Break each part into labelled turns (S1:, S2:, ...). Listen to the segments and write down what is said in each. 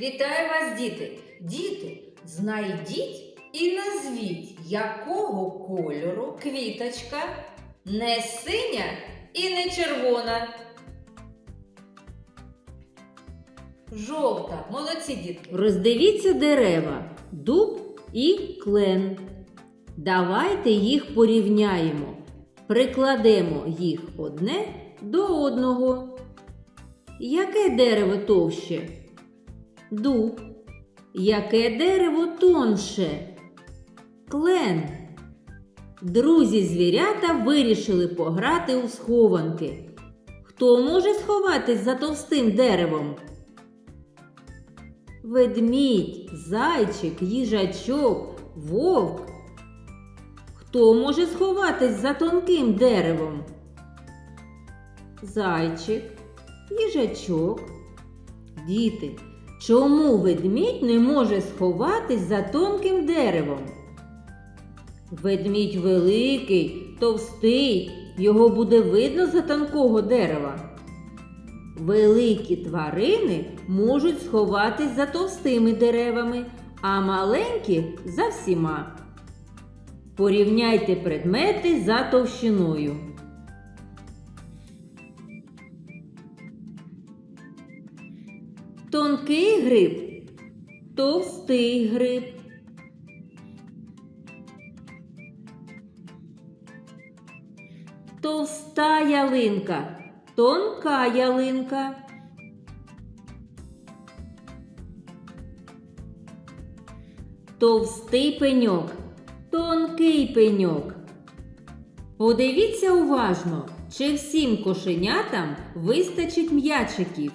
S1: Вітаю вас, діти! Діти, знайдіть і назвіть, якого кольору квіточка не синя і не червона. Жовта. Молодці дітки.
S2: Роздивіться дерева, дуб і клен. Давайте їх порівняємо. Прикладемо їх одне до одного. Яке дерево товще? Дуб. Яке дерево тонше? Клен. Друзі звірята вирішили пограти у схованки. Хто може сховатись за товстим деревом? Ведмідь, зайчик, їжачок, вовк. Хто може сховатись за тонким деревом? Зайчик, їжачок. Діти, чому ведмідь не може сховатись за тонким деревом? Ведмідь великий, товстий, його буде видно за тонкого дерева. Великі тварини можуть сховатись за товстими деревами, а маленькі за всіма. Порівняйте предмети за товщиною. Тонкий гриб, товстий гриб. Товста ялинка, тонка ялинка. Товстий пеньок, тонкий пеньок. Подивіться уважно, чи всім кошенятам вистачить м'ячиків.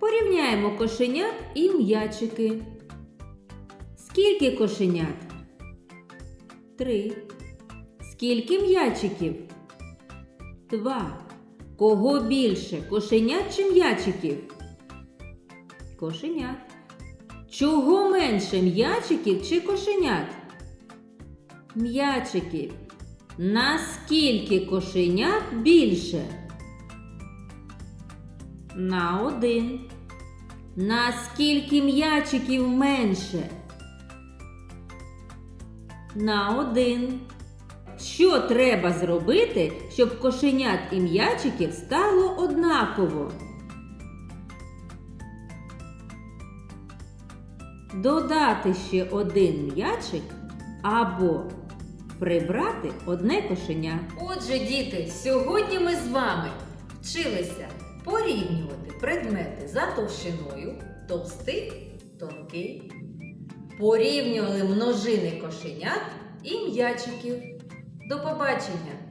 S2: Порівняємо кошенят і м'ячики. Скільки кошенят? Три. Скільки м'ячиків? Два. Кого більше? Кошенят чи м'ячиків? Кошенят. Чого менше м'ячиків чи кошенят? М'ячиків. Наскільки кошенят більше? На один. Наскільки м'ячиків менше? На один. Що треба зробити, щоб кошенят і м'ячиків стало однаково? Додати ще один м'ячик або прибрати одне кошеня.
S1: Отже, діти, сьогодні ми з вами вчилися порівнювати предмети за товщиною, товстий, тонкий. Порівнювали множини кошенят і м'ячиків. До побачення!